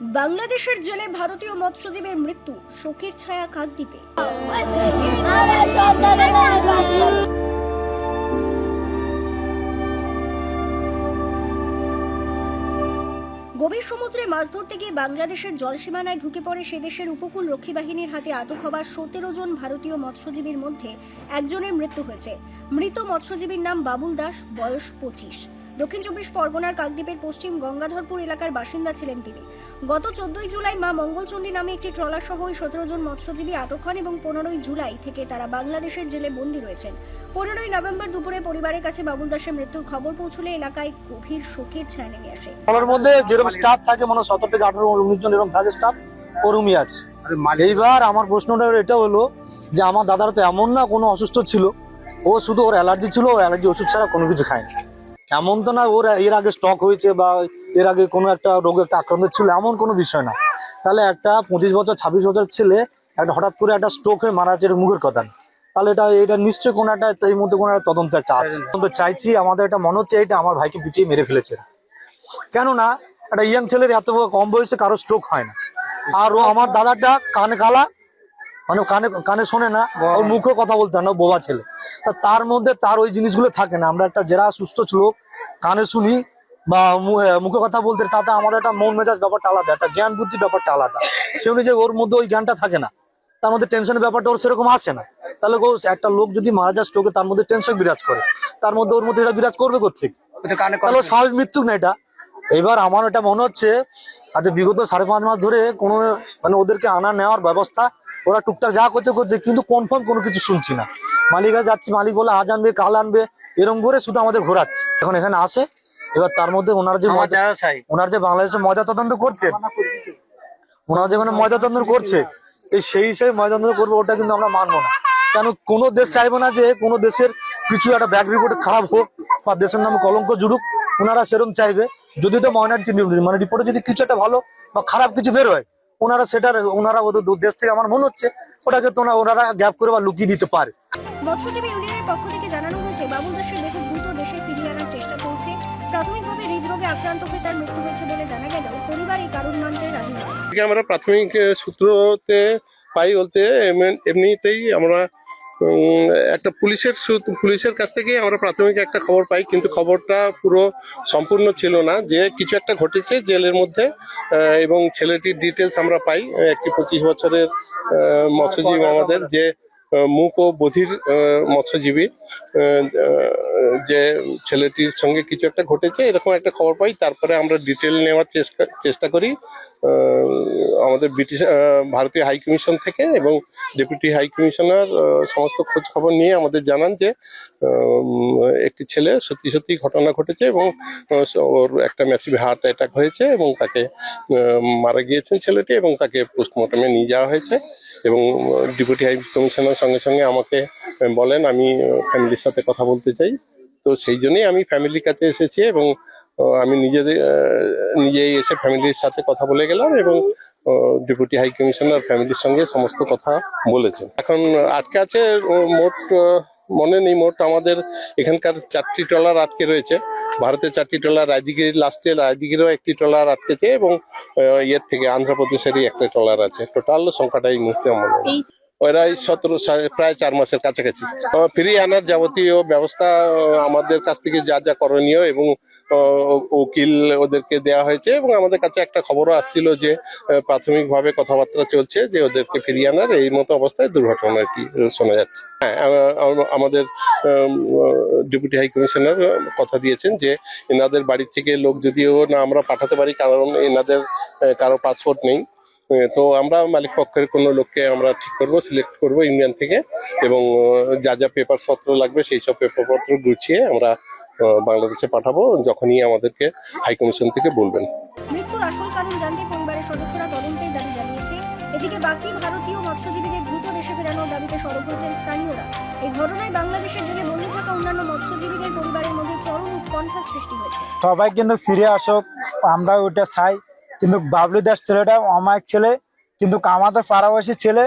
বাংলাদেশের জেলে ভারতীয় মৎস্যজীবীর মৃত্যু, শোকের ছায়া কাকদ্বীপে গভীর সমুদ্রে মাছ ধরতে গিয়ে বাংলাদেশের জলসীমানায় ঢুকে পড়ে সে দেশের উপকূল রক্ষী বাহিনীর হাতে আটক হওয়া সতেরো জন ভারতীয় মৎস্যজীবীর মধ্যে একজনের মৃত্যু হয়েছে। মৃত মৎস্যজীবীর নাম বাবুল দাস, বয়স পঁচিশ। দক্ষিণ চব্বিশ পরগনার কাকদ্বীপের পশ্চিম গঙ্গাধরপুর এলাকার বাসিন্দা ছিলেন তিনি। গত চোদ্দই জুলাই মা মঙ্গলচণ্ডী নামে একটি ট্রলার সহ ওই সতেরো জন মৎস্যজীবী আটক হন এবং পনেরোই জুলাই থেকে তারা বাংলাদেশের জেলে বন্দী রয়েছেন। পনেরোই নভেম্বর দুপুরে পরিবারের কাছে বাবুল দাসের মৃত্যুর খবর পৌঁছলে এলাকায় গভীর শোকের ছায়া নেমে আসে। ট্রলার মধ্যে যেরকম স্টাফ থাকে মনে হয় সতেরো থেকে আঠারো উনিশ জন এরকম থাকে স্টাফ ওরমই আছে। এইবার আমার প্রশ্নটা এটা হলো যে আমার দাদার তো এমন না কোনো অসুস্থ ছিল। ও শুধু ওর অ্যালার্জি ছিল ও অ্যালার্জি ওষুধ ছাড়া কোনো কিছু খায়নি। এমন তো না ওর এর আগে স্টক হয়েছে বা এর আগে কোনো একটা রোগে আক্রান্ত ছিল এমন কোনো বিষয় না। তাহলে একটা পঁচিশ বছর ছাব্বিশ বছর ছেলে একটা হঠাৎ করে একটা স্ট্রোক হয়ে মারা যাচ্ছে মুখের কথা। তাহলে এটা এটা নিশ্চয়ই কোনো একটা এই মধ্যে কোনো একটা তদন্ত একটা আছে। তদন্ত চাইছি আমাদের এটা মনে হচ্ছে এটা আমার ভাইকে পিটিয়ে মেরে ফেলেছে কেননা একটা ইয়াং ছেলের এত কম বয়সে কারও স্ট্রোক হয় না। আর ও আমার দাদাটা কানে কালা মানে কানে কানে শোনে না ওর মুখে কথা বলতে না বোবা ছেলে। তা তার মধ্যে তার ওই জিনিসগুলো থাকে না। আমরা একটা যারা সুস্থ লোক কানে শুনি বা মুখে কথা বলতে তাতে আমাদের একটা মন মেজাজ ব্যাপারটা আলাদা একটা জ্ঞান বুদ্ধি ব্যাপারটা আলাদা। সে অনুযায়ী ওর মধ্যে ওই জ্ঞানটা থাকে না। তার মধ্যে টেনশনের ব্যাপারটা ওর সেরকম আসে না। তাহলে একটা লোক যদি মারা যায় স্ট্রোকে তার মধ্যে টেনশন বিরাজ করে। তার মধ্যে ওর মধ্যে এটা বিরাজ করবে কোথেকে তাহলে স্বাভাবিক মৃত্যু না এটা। এবার আমার এটা মনে হচ্ছে আচ্ছা বিগত সাড়ে পাঁচ মাস ধরে কোনো মানে ওদেরকে আনা নেওয়ার ব্যবস্থা ওরা টুকটাক যা করছে করছে কিন্তু কনফার্ম কোনো কিছু শুনছি না। মালিকা যাচ্ছে মালিক বলে আজ আনবে কাল আনবে এরম করে শুধু আমাদের ঘোরাচ্ছে। এখন এখানে আসে এবার তার মধ্যে ওনার যে ওনার যে বাংলাদেশে ময়দা তদন্ত করছে ওনারা যেখানে ময়দা তদন্ত করছে এই সেই হিসেবে ময়দা তদন্ত করবে ওটা কিন্তু আমরা মানবো না। কেন কোনো দেশ চাইব না যে কোনো দেশের কিছু একটা ব্যাক রিপোর্ট খারাপ হোক বা দেশের নামে কলঙ্ক জুড়ুক ওনারা সেরকম চাইবে। যদি তো ময়নারিটি মানে রিপোর্টে যদি কিছু একটা ভালো বা খারাপ কিছু বের হয় ওনারা সেটার ওনারা ওদের দেশ থেকে আমার মনে হচ্ছে ওটাকে তো ওনা- ওনারা গ্যাপ করে বা লুকিয়ে দিতে পারে। মৎস্যজীবী ইউনিয়নের পক্ষ থেকে জানানো হয়েছে বাবুল দাসের দেহ দ্রুত দেশে ফিরিয়ে আনার চেষ্টা চলছে। প্রাথমিকভাবে হৃদরোগে আক্রান্ত হয়ে তার মৃত্যু হয়েছে বলে জানা গেল পরিবার এই কারণ মানতে রাজি নয়। আমরা প্রাথমিক সূত্রতে পাই বলতে এমন- এমনিতেই আমরা একটা পুলিশের পুলিশের কাছ থেকে আমরা প্রাথমিক একটা খবর পাই কিন্তু খবরটা পুরো সম্পূর্ণ ছিল না। যে কিছু একটা ঘটেছে জেলের মধ্যে এবং ছেলেটির ডিটেলস আমরা পাই একটি পঁচিশ বছরের মৎস্যজীবী আমাদের যে মুক ও বধির মৎস্যজীবী যে ছেলেটির সঙ্গে কিছু একটা ঘটেছে, এরকম একটা খবর পাই। তারপরে আমরা ডিটেল নেওয়ার চেষ্টা চেষ্টা করি আমাদের ব্রিটিশ ভারতীয় হাই কমিশন থেকে এবং ডেপুটি হাই কমিশনার সমস্ত খোঁজ খবর নিয়ে আমাদের জানান যে একটি ছেলে সত্যি সত্যি ঘটনা ঘটেছে এবং ওর একটা ম্যাসিভ হার্ট অ্যাটাক হয়েছে এবং তাকে মারা গিয়েছেন ছেলেটি এবং তাকে পোস্টমর্টমে নিয়ে যাওয়া হয়েছে। এবং ডিপুটি হাই কমিশনার সঙ্গে সঙ্গে আমাকে বলেন, আমি ফ্যামিলির সাথে কথা বলতে চাই। তো সেই জন্যই আমি ফ্যামিলির কাছে এসেছি এবং আমি নিজেদের নিজেই এসে ফ্যামিলির সাথে কথা বলে গেলাম এবং ডিপুটি হাই কমিশনার ফ্যামিলির সঙ্গে সমস্ত কথা বলেছেন। এখন আটকে আছে মোট মনে নেই, মোট আমাদের এখানকার চারটি ট্রলার আটকে রয়েছে। ভারতের চারটি ট্রলার রায়দিগির লাস্টে রায়দিগিরও একটি ট্রলার আটকেছে এবং ইয়ের থেকে আন্ধ্রপ্রদেশেরই একটা ট্রলার আছে। টোটাল সংখ্যাটা এই মুহূর্তে আমার নেই। ওরা এই সতেরো প্রায় চার মাসের কাছাকাছি ফিরিয়ে আনার যাবতীয় ব্যবস্থা আমাদের কাছ থেকে যা যা করণীয় এবং উকিল ওদেরকে দেওয়া হয়েছে এবং আমাদের কাছে একটা খবরও আসছিল যে প্রাথমিকভাবে কথাবার্তা চলছে যে ওদেরকে ফিরিয়ে আনার এই মতো অবস্থায় দুর্ঘটনাটি আহ, শোনা যাচ্ছে হ্যাঁ আম- আম- আমাদের ডেপুটি হাই কমিশনার কথা দিয়েছেন যে এনাদের বাড়ি থেকে লোক যদিও না আমরা পাঠাতে পারি কারণ এনাদের কারও পাসপোর্ট নেই তো আমরা মালিক পক্ষের কোনো লোককে আমরা ঠিক করব সিলেক্ট করব ইউনিয়ন থেকে এবং যা যা পেপার পত্র লাগবে সেই সব পেপার পত্র গুছিয়ে আমরা বাংলাদেশে পাঠাবো যখনই আমাদেরকে হাই কমিশন থেকে বলবেন। মৃত্যুর আসল কারণ জানতে পরিবারের সদস্যরা তদন্তের দাবি জানিয়েছে। এদিকে বাকি ভারতীয় মৎস্যজীবীদের দ্রুত দেশে ফেরানোর দাবিতে সরব হয়েছেন স্থানীয়রা। এই ঘটনায় বাংলাদেশের জেলে বন্দী থাকা অন্যান্য মৎস্যজীবীদের পরিবারের মধ্যে চরম উৎকণ্ঠা সৃষ্টি হয়েছে। সবাই কিন্তু ফিরে আসুক আমরা ওটা চাই। কিন্তু বাবলু দাস ছেলেটা অমায়িক ছেলে কিন্তু আমাদের পাড়াবাসী ছেলে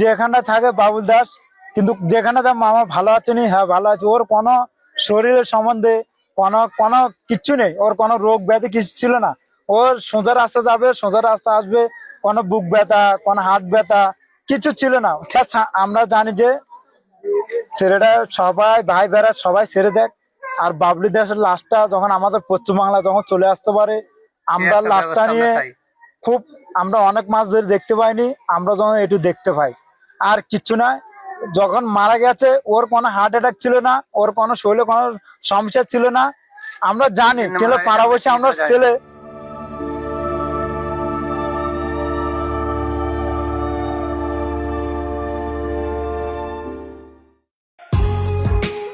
যেখানে থাকে বাবুল দাস কিন্তু যেখানে তার মামা ভালো আছে নি? হ্যাঁ ভালো আছে। ওর কোনো শরীরের সম্বন্ধে কোনো কোনো কিচ্ছু নেই। ওর কোনো রোগ ব্যাধি কিছু ছিল না। ওর সোজা রাস্তা যাবে সোজা রাস্তা আসবে কোনো বুক ব্যথা কোনো হাত ব্যথা কিছু ছিল না। আচ্ছা আমরা জানি যে ছেলেটা সবাই ভাই বেড়া সবাই ছেড়ে দেখ। আর বাবলি দেশের লাশটা যখন আমাদের পশ্চিমবাংলা যখন চলে আসতে পারে আমরা লাশটা নিয়ে খুব আমরা অনেক মাছ ধরে দেখতে পাইনি আমরা যখন একটু দেখতে পাই। আর কিচ্ছু না যখন মারা গেছে ওর কোনো হার্ট অ্যাটাক ছিল না ওর কোনো শরীরে কোনো সমস্যা ছিল না। আমরা জানি কিন্তু পাড়া বসে আমরা ছেলে